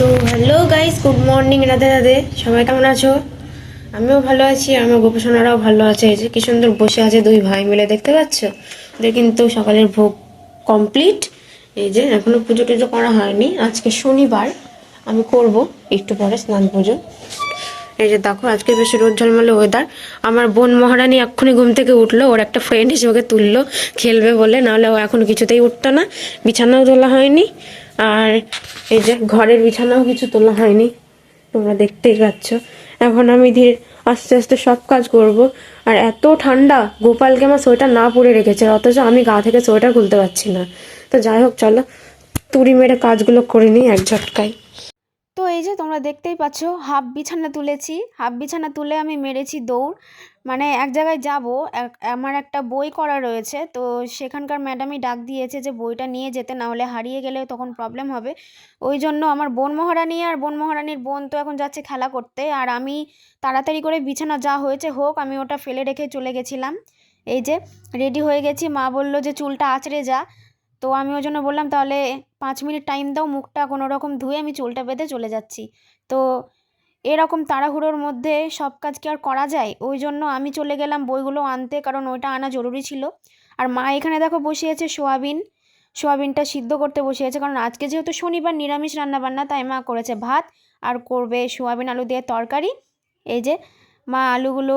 তো hello guys good morning Radhe Radhe. সবাই কেমন আছো? আমিও ভালো আছি, আমার গোপসোনারাও ভালো আছে। এই যে কি সুন্দর বসে আছে দুই ভাই মিলে, দেখতে পাচ্ছ? ওদের কিন্তু সকালের ভোগ কমপ্লিট এই যে এখনও পুজো টুজো করা হয়নি, আজকে শনিবার। আমি করব একটু পরে স্নান পুজো। এই যে দেখো, আজকে বেশ রোদ ঝলমলে ওয়েদার আমার বোন মহারানী এক্ষুনি ঘুম থেকে উঠল, ওর একটা ফ্রেন্ড এসে ওকে তুললো, খেলবে বলে, নাহলে ও এখন কিছুতেই উঠতো না। বিছানাও তোলা হয়নি। আর এই যে ঘরের বিছানাও কিছু তোলা হয়নি। তোমরা দেখতেই পাচ্ছ। এখন আমি ধীরে আস্তে আস্তে সব কাজ করব। আর এত ঠান্ডা, গোপালকে আমার সোয়েটার না পরে রেখেছে অথচ আমি গা থেকে সোয়েটার খুলতে পারছি না। তো যাই হোক, চলো, তুড়ি মেরে কাজগুলো করে নিই এক ঝটকায়। এই যে তোমরা দেখতেই পাচ্ছ, হাফ বিছানা তুলেছি। হাফ বিছানা তুলে আমি মেরেছি দৌড়। মানে এক জায়গায় যাব আমার একটা বই করা রয়েছে, তো সেখানকার ম্যাডামই ডাক দিয়েছে যে বইটা নিয়ে যেতে, না হলে হারিয়ে গেলে তখন প্রবলেম হবে। ওই জন্য আমার বোন মহারানী আর বোন মহারানীর বোন তো এখন যাচ্ছে খেলা করতে, আর আমি তাড়াতাড়ি করে বিছানা যা হয়েছে হোক, আমি ওটা ফেলে রেখে চলে গেছিলাম। এই যে রেডি হয়ে গেছি। মা বলল যে চুলটা আঁচড়ে যা। তো আমি ওই জন্য বললাম, তাহলে পাঁচ মিনিট টাইম দাও, মুখটা কোনো রকম ধুয়ে আমি চুলটা বেঁধে চলে যাচ্ছি। তো এরকম তাড়াহুড়োর মধ্যে সব কাজ কি আর করা যায়? ওই জন্য আমি চলে গেলাম বইগুলো আনতে, কারণ ওইটা আনা জরুরি ছিল। আর মা এখানে দেখো বসিয়েছে সোয়াবিন। সোয়াবিনটা সিদ্ধ করতে বসিয়েছে, কারণ আজকে যেহেতু শনিবার নিরামিষ রান্নাবান্না, তাই মা করেছে ভাত আর করবে সোয়াবিন আলু দিয়ে তরকারি। এই যে মা আলুগুলো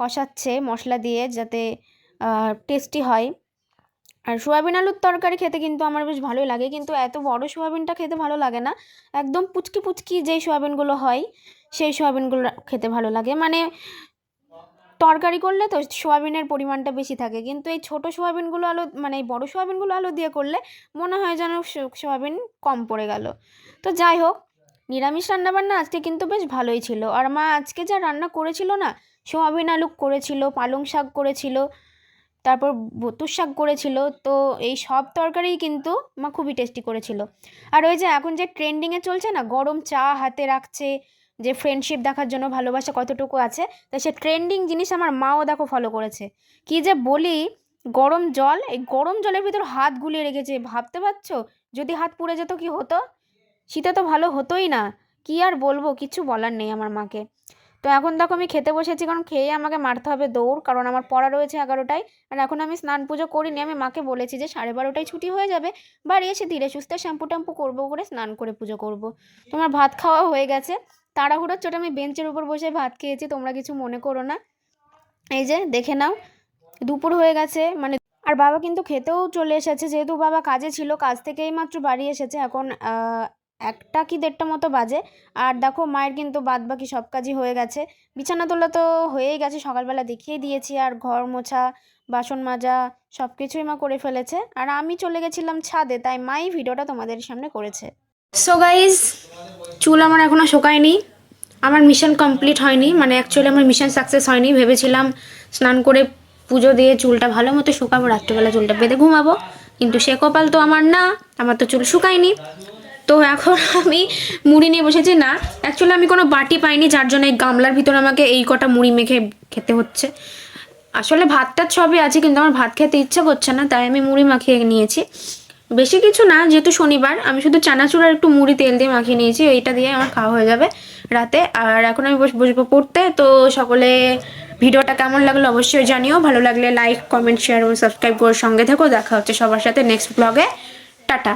কষাচ্ছে মশলা দিয়ে যাতে টেস্টি হয়। আর সোয়াবিন আলুর তরকারি খেতে কিন্তু আমার বেশ ভালোই লাগে, কিন্তু এত বড় সোয়াবিনটা খেতে ভালো লাগে না। একদম পুচকি পুচকি যেই সোয়াবিনগুলো হয়, সেই সোয়াবিনগুলো খেতে ভালো লাগে। মানে তরকারি করলে তো সোয়াবিনের পরিমাণটা বেশি থাকে, কিন্তু এই ছোটো সোয়াবিনগুলো আলু মানে এই বড়ো সোয়াবিনগুলো আলু দিয়ে করলে মনে হয় যেন সোয়াবিন কম পড়ে গেল। তো যাই হোক, নিরামিষ রান্নাবান্না আজকে কিন্তু বেশ ভালোই ছিল। আর মা আজকে যা রান্না করেছিল না, সোয়াবিন আলু করেছিল, পালং শাক করেছিল তারপর বতুর শাক করেছিল। তো এই সব তরকারিই কিন্তু মা খুবই টেস্টি করেছিল। আর ওই যে এখন যে ট্রেন্ডিংয়ে চলছে না, গরম চা হাতে রাখছে, যে ফ্রেন্ডশিপ দেখার জন্য ভালোবাসা কতটুকু আছে, তো সে ট্রেন্ডিং জিনিস আমার মাও দেখো ফলো করেছে। কি যে বলি, গরম জল, এই গরম জলের ভিতর হাত গুলিয়ে রেখেছে। ভাবতে পারছ? যদি হাত পুড়ে যেত কি হতো? শীতে তো ভালো হতোই না। কি আর বলব? কিছু বলার নেই আমার মাকে। তো এখন দেখো আমি খেতে বসেছি, কারণ খেয়ে আমাকে মারতে হবে দৌড়, কারণ আমার পড়া রয়েছে এগারোটায়। আর এখন আমি স্নান পুজো করিনি, আমি মাকে বলেছি যে সাড়ে বারোটায় ছুটি হয়ে যাবে, বাড়ি এসে ধীরে সুস্থে শ্যাম্পু ট্যাম্পু করব করে স্নান করে পুজো করব। তোমার ভাত খাওয়া হয়ে গেছে। তাড়াহুড়োর চোটে আমি বেঞ্চের উপর বসে ভাত খেয়েছি, তোমরা কিছু মনে করো না। এই যে দেখে নাও, দুপুর হয়ে গেছে মানে আর বাবা কিন্তু খেতেও চলে এসেছে, যেহেতু বাবা কাজে ছিল, কাজ থেকেই মাত্র বাড়ি এসেছে, এখন একটা কি দেড়টা মতো বাজে। আর দেখো, মায়ের কিন্তু বাদ বাকি সব কাজই হয়ে গেছে। বিছানা তোলা তো হয়েই গেছে, সকালবেলা দেখিয়ে দিয়েছি। আর ঘর মোছা, বাসন মাজা সব কিছুই মা করে ফেলেছে। আর আমি চলে গেছিলাম ছাদে, তাই মাই ভিডিওটা তোমাদের সামনে করেছে। সো গাইজ চুল আমার এখনও শোকায়নি। আমার মিশন কমপ্লিট হয়নি। মানে অ্যাকচুয়ালি আমার মিশন সাকসেস হয়নি। ভেবেছিলাম স্নান করে পুজো দিয়ে চুলটা ভালো মতো শুকাবো, রাত্রেবেলা চুলটা বেঁধে ঘুমাবো। কিন্তু সে কপাল তো আমার না, আমার তো চুল শুকায়নি। তো এখন আমি মুড়ি নিয়ে বসেছি। না অ্যাকচুয়ালি আমি কোনো বাটি পাইনি, যার জন্য এই গামলার ভিতরে আমাকে এই কটা মুড়ি মেখে খেতে হচ্ছে। আসলে ভাতটা সবই আছে, কিন্তু আমার ভাত খেতে ইচ্ছা করছে না, তাই আমি মুড়ি মাখিয়ে নিয়েছি। বেশি কিছু না, যেহেতু শনিবার, আমি শুধু চানাচুর আর একটু মুড়ি তেল দিয়ে মাখিয়ে নিয়েছি, এইটা দিয়ে আমার খাওয়া হয়ে যাবে রাতে। আর এখন আমি বস বসবো পড়তে, তো সকলে ভিডিওটা কেমন লাগল অবশ্যই জানিও। ভালো লাগলে লাইক কমেন্ট শেয়ার এবং সাবস্ক্রাইব করে সঙ্গে থেকো। দেখা হচ্ছে সবার সাথে নেক্সট ব্লগে টাটা।